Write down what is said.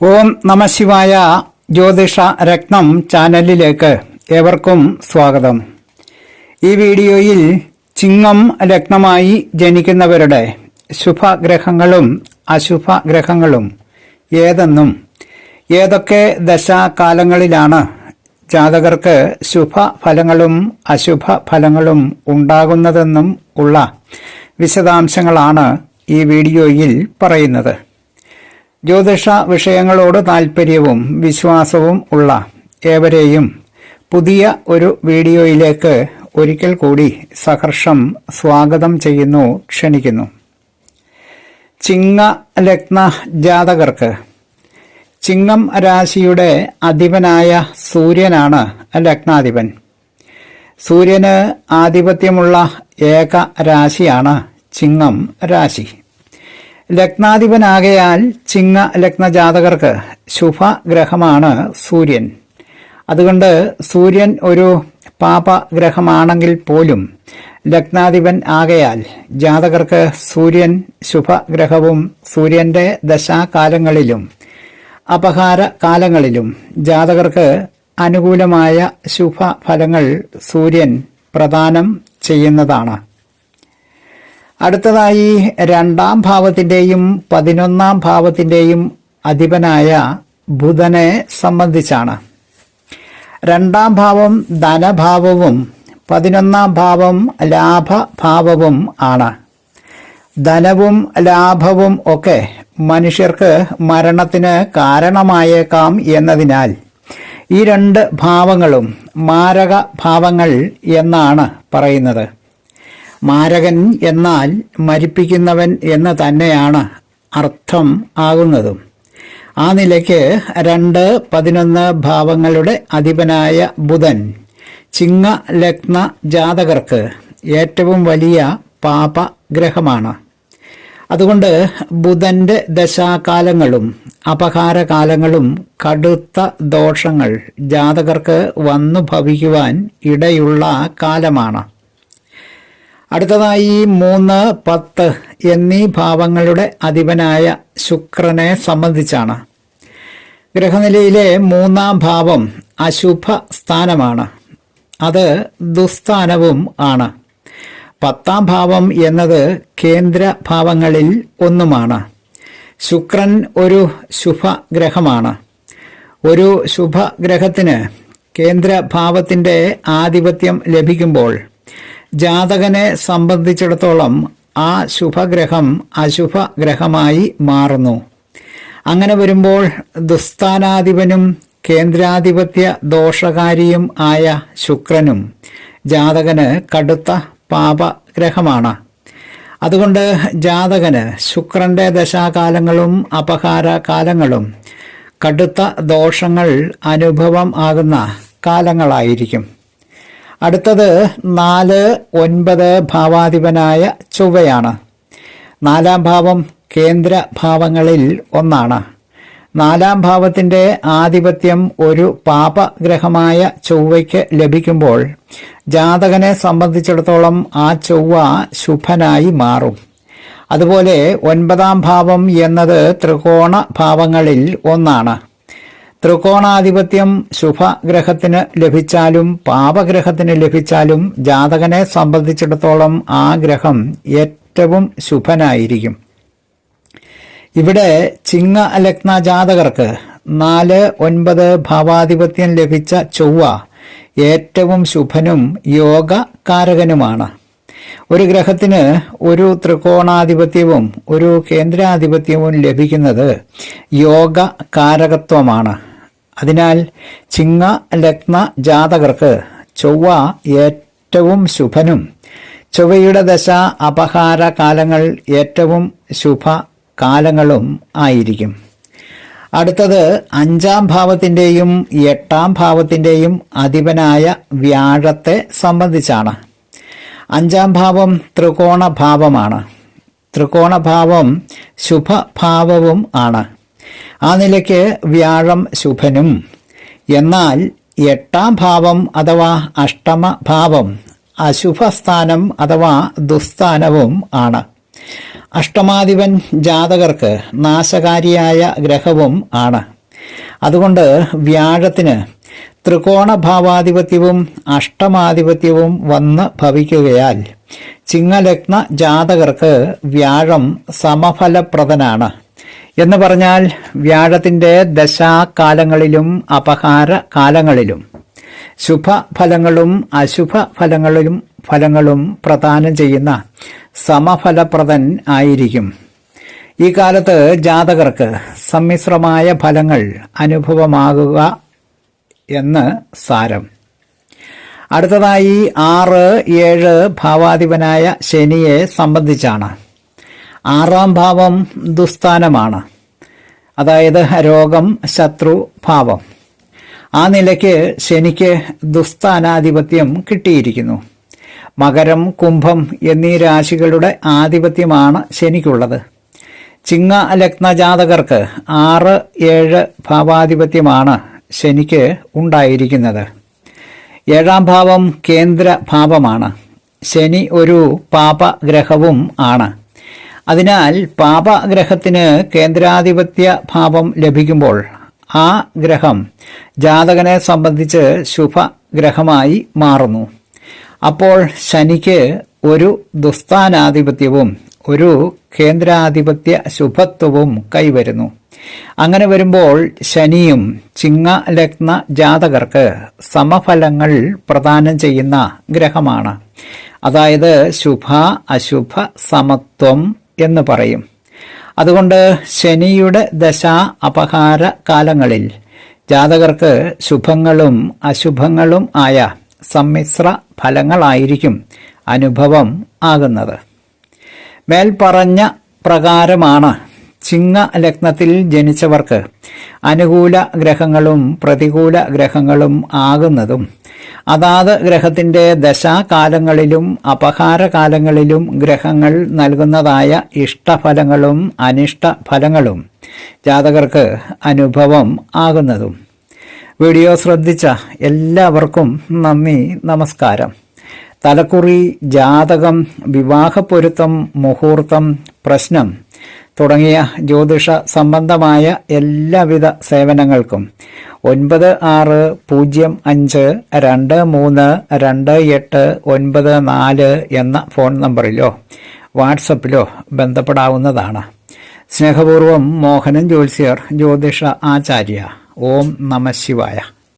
ഓം നമശിവായ ജ്യോതിഷ രത്നം ചാനലിലേക്ക് ഏവർക്കും സ്വാഗതം. ഈ വീഡിയോയിൽ ചിങ്ങം ലഗ്നമായി ജനിക്കുന്നവരുടെ ശുഭഗ്രഹങ്ങളും അശുഭഗ്രഹങ്ങളും ഏതെന്നും ഏതൊക്കെ ദശാകാലങ്ങളിലാണ് ജാതകർക്ക് ശുഭഫലങ്ങളും അശുഭ ഫലങ്ങളും ഉണ്ടാകുന്നതെന്നും ഉള്ള വിശദാംശങ്ങളാണ് ഈ വീഡിയോയിൽ പറയുന്നത്. ജ്യോതിഷ വിഷയങ്ങളോട് താൽപ്പര്യവും വിശ്വാസവും ഉള്ള ഏവരെയും പുതിയ ഒരു വീഡിയോയിലേക്ക് ഒരിക്കൽ കൂടി സഹർഷം സ്വാഗതം ചെയ്യുന്നു ക്ഷണിക്കുന്നു. ചിങ്ങ ലഗ്ന ജാതകർക്ക് ചിങ്ങം രാശിയുടെ അധിപനായ സൂര്യനാണ് ലഗ്നാധിപൻ. സൂര്യന് ആധിപത്യമുള്ള ഏക രാശിയാണ് ചിങ്ങം രാശി. ലഗ്നാധിപനാകയാൽ ചിങ്ങ ലഗ്ന ജാതകർക്ക് ശുഭഗ്രഹമാണ് സൂര്യൻ. അതുകൊണ്ട് സൂര്യൻ ഒരു പാപഗ്രഹമാണെങ്കിൽ പോലും ലഗ്നാധിപൻ ആകയാൽ ജാതകർക്ക് സൂര്യൻ ശുഭഗ്രഹവും സൂര്യന്റെ ദശാകാലങ്ങളിലും അപഹാര കാലങ്ങളിലും ജാതകർക്ക് അനുകൂലമായ ശുഭഫലങ്ങൾ സൂര്യൻ പ്രദാനം ചെയ്യുന്നതാണ്. അടുത്തതായി രണ്ടാം ഭാവത്തിന്റെയും പതിനൊന്നാം ഭാവത്തിന്റെയും അധിപനായ ബുധനെ സംബന്ധിച്ചാണ്. രണ്ടാം ഭാവം ധനഭാവവും പതിനൊന്നാം ഭാവം ലാഭഭാവവും ആണ്. ധനവും ലാഭവും ഒക്കെ മനുഷ്യർക്ക് മരണത്തിന് കാരണമായേക്കാം എന്നതിനാൽ ഈ രണ്ട് ഭാവങ്ങളും മാരക ഭാവങ്ങൾ എന്നാണ് പറയുന്നത്. മാരകൻ എന്നാൽ മരിപ്പിക്കുന്നവൻ എന്ന് തന്നെയാണ് അർത്ഥം ആകുന്നതും. ആ നിലയ്ക്ക് രണ്ട് പതിനൊന്ന് ഭാവങ്ങളുടെ അധിപനായ ബുധൻ ചിങ്ങ ലഗ്ന ജാതകർക്ക് ഏറ്റവും വലിയ പാപഗ്രഹമാണ്. അതുകൊണ്ട് ബുധന്റെ ദശാകാലങ്ങളും അപഹാരകാലങ്ങളും കടുത്ത ദോഷങ്ങൾ ജാതകർക്ക് വന്നു ഭവിക്കുവാൻ ഇടയുള്ള കാലമാണ്. അടുത്തതായി മൂന്ന് പത്ത് എന്നീ ഭാവങ്ങളുടെ അധിപനായ ശുക്രനെ സംബന്ധിച്ചാണ്. ഗ്രഹനിലയിലെ മൂന്നാം ഭാവം അശുഭ സ്ഥാനമാണ് അത് ദുസ്ഥാനവും ആണ്. പത്താം ഭാവം എന്നത് കേന്ദ്ര ഭാവങ്ങളിൽ ഒന്നുമാണ്. ശുക്രൻ ഒരു ശുഭഗ്രഹമാണ്. ഒരു ശുഭഗ്രഹത്തിന് കേന്ദ്രഭാവത്തിന്റെ ആധിപത്യം ലഭിക്കുമ്പോൾ ജാതകനെ സംബന്ധിച്ചിടത്തോളം ആ ശുഭഗ്രഹം അശുഭഗ്രഹമായി മാറുന്നു. അങ്ങനെ വരുമ്പോൾ ദുസ്ഥാനാധിപനും കേന്ദ്രാധിപത്യ ദോഷകാരിയും ആയ ശുക്രനും ജാതകന് കടുത്ത പാപഗ്രഹമാണ്. അതുകൊണ്ട് ജാതകന് ശുക്രന്റെ ദശാകാലങ്ങളും അപഹാര കാലങ്ങളും കടുത്ത ദോഷങ്ങൾ അനുഭവം ആകുന്ന കാലങ്ങളായിരിക്കും. അടുത്തത് നാല് ഒൻപത് ഭാവാധിപനായ ചൊവ്വയാണ്. നാലാം ഭാവം കേന്ദ്ര ഭാവങ്ങളിൽ ഒന്നാണ്. നാലാം ഭാവത്തിന്റെ ആധിപത്യം ഒരു പാപഗ്രഹമായ ചൊവ്വയ്ക്ക് ലഭിക്കുമ്പോൾ ജാതകനെ സംബന്ധിച്ചിടത്തോളം ആ ചൊവ്വ ശുഭനായി മാറും. അതുപോലെ ഒൻപതാം ഭാവം എന്നത് ത്രികോണ ഭാവങ്ങളിൽ ഒന്നാണ്. ത്രികോണാധിപത്യം ശുഭഗ്രഹത്തിന് ലഭിച്ചാലും പാപഗ്രഹത്തിന് ലഭിച്ചാലും ജാതകനെ സംബന്ധിച്ചിടത്തോളം ആ ഗ്രഹം ഏറ്റവും ശുഭനായിരിക്കും. ഇവിടെ ചിങ്ങ ലഗ്ന ജാതകർക്ക് നാല് ഒൻപത് ഭാവാധിപത്യം ലഭിച്ച ചൊവ്വ ഏറ്റവും ശുഭനും യോഗകാരകനുമാണ്. ഒരു ഗ്രഹത്തിന് ഒരു ത്രികോണാധിപത്യവും ഒരു കേന്ദ്രാധിപത്യവും ലഭിക്കുന്നത് യോഗ കാരകത്വമാണ് അതിനാൽ ചിങ്ങ ലഗ്ന ജാതകർക്ക് ചൊവ്വ ഏറ്റവും ശുഭനും. ചൊവ്വയുടെ ദശ അപഹാര കാലങ്ങൾ ഏറ്റവും ശുഭ കാലങ്ങളും ആയിരിക്കും. അടുത്തത് അഞ്ചാം ഭാവത്തിന്റെയും എട്ടാം ഭാവത്തിന്റെയും അധിപനായ വ്യാഴത്തെ സംബന്ധിച്ചാണ്. അഞ്ചാം ഭാവം ത്രികോണ ഭാവമാണ് ത്രികോണ ഭാവം ശുഭഭാവവും ആണ്. ആ നിലയ്ക്ക് വ്യാഴം ശുഭനും. എന്നാൽ എട്ടാം ഭാവം അഥവാ അഷ്ടമ ഭാവം അശുഭസ്ഥാനം അഥവാ ദുസ്ഥാനവും ആണ്. അഷ്ടമാധിപൻ ജാതകർക്ക് നാശകാരിയായ ഗ്രഹവും ആണ്. അതുകൊണ്ട് വ്യാഴത്തിന് ത്രികോണഭാവാധിപത്യവും അഷ്ടമാധിപത്യവും വന്ന് ഭവിക്കുകയാൽ ചിങ്ങലഗ്ന ജാതകർക്ക് വ്യാഴം സമഫലപ്രദനാണ്. എന്ന് പറഞ്ഞാൽ വ്യാഴത്തിന്റെ ദശാകാലങ്ങളിലും അപഹാര കാലങ്ങളിലും. ശുഭഫലങ്ങളും അശുഭ ഫലങ്ങളിലും ഫലങ്ങളും പ്രദാനം ചെയ്യുന്ന സമഫലപ്രദൻ ആയിരിക്കും. ഈ കാലത്ത് ജാതകർക്ക് സമ്മിശ്രമായ ഫലങ്ങൾ അനുഭവമാകുക എന്ന് സാരം. അടുത്തതായി ആറ് ഏഴ് ഭാവാധിപനായ ശനിയെ സംബന്ധിച്ചാണ്. ആറാം ഭാവം ദുസ്ഥാനമാണ്. അതായത് രോഗം ശത്രു ഭാവം. ആ നിലയ്ക്ക് ശനിക്ക് ദുസ്ഥാനാധിപത്യം കിട്ടിയിരിക്കുന്നു. മകരം കുംഭം എന്നീ രാശികളുടെ ആധിപത്യമാണ് ശനിക്കുള്ളത്. ചിങ്ങ ലഗ്ന ജാതകർക്ക് ആറ് ഏഴ് ഭാവാധിപത്യമാണ് ശനിക്ക് ഉണ്ടായിരിക്കുന്നത്. ഏഴാം ഭാവം കേന്ദ്ര ഭാവമാണ്. ശനി ഒരു പാപഗ്രഹവും ആണ്. അതിനാൽ പാപഗ്രഹത്തിന് കേന്ദ്രാധിപത്യ ഭാവം ലഭിക്കുമ്പോൾ ആ ഗ്രഹം ജാതകനെ സംബന്ധിച്ച് ശുഭഗ്രഹമായി മാറുന്നു. അപ്പോൾ ശനിക്ക് ഒരു ദുസ്ഥാനാധിപത്യവും ഒരു കേന്ദ്രാധിപത്യ ശുഭത്വവും കൈവരുന്നു. അങ്ങനെ വരുമ്പോൾ ശനിയും ചിങ്ങ ലഗ്ന ജാതകർക്ക് സമഫലങ്ങൾ പ്രദാനം ചെയ്യുന്ന ഗ്രഹമാണ്. അതായത് ശുഭ അശുഭ സമത്വം എന്ന് പറയും. അതുകൊണ്ട് ശനിയുടെ ദശ അപഹാര കാലങ്ങളിൽ ജാതകർക്ക് ശുഭങ്ങളും അശുഭങ്ങളും ആയ സമ്മിശ്ര ഫലങ്ങളായിരിക്കും അനുഭവം ആകുന്നത്. മേൽപ്പറഞ്ഞ പ്രകാരമാണ് ചിങ്ങ ലഗ്നത്തിൽ ജനിച്ചവർക്ക് അനുകൂല ഗ്രഹങ്ങളും പ്രതികൂല ഗ്രഹങ്ങളും ആകുന്നതും അതാത് ഗ്രഹത്തിന്റെ ദശാകാലങ്ങളിലും അപഹാരകാലങ്ങളിലും ഗ്രഹങ്ങൾ നൽകുന്നതായ ഇഷ്ടഫലങ്ങളും അനിഷ്ടഫലങ്ങളും ജാതകർക്ക് അനുഭവം ആകുന്നതും. വീഡിയോ ശ്രദ്ധിച്ച എല്ലാവർക്കും നന്ദി നമസ്കാരം. തലക്കുറി ജാതകം വിവാഹപ്പൊരുത്തം മുഹൂർത്തം പ്രശ്നം തുടങ്ങിയ ജ്യോതിഷ സംബന്ധമായ എല്ലാവിധ സേവനങ്ങൾക്കും ഒൻപത് ആറ് പൂജ്യം അഞ്ച് രണ്ട് മൂന്ന് രണ്ട് എട്ട് ഒൻപത് നാല് എന്ന ഫോൺ നമ്പറിലോ വാട്സപ്പിലോ ബന്ധപ്പെടാവുന്നതാണ്. സ്നേഹപൂർവം മോഹനൻ ജ്യോത്സ്യർ ജ്യോതിഷ ആചാര്യ. ഓം നമ ശിവായ.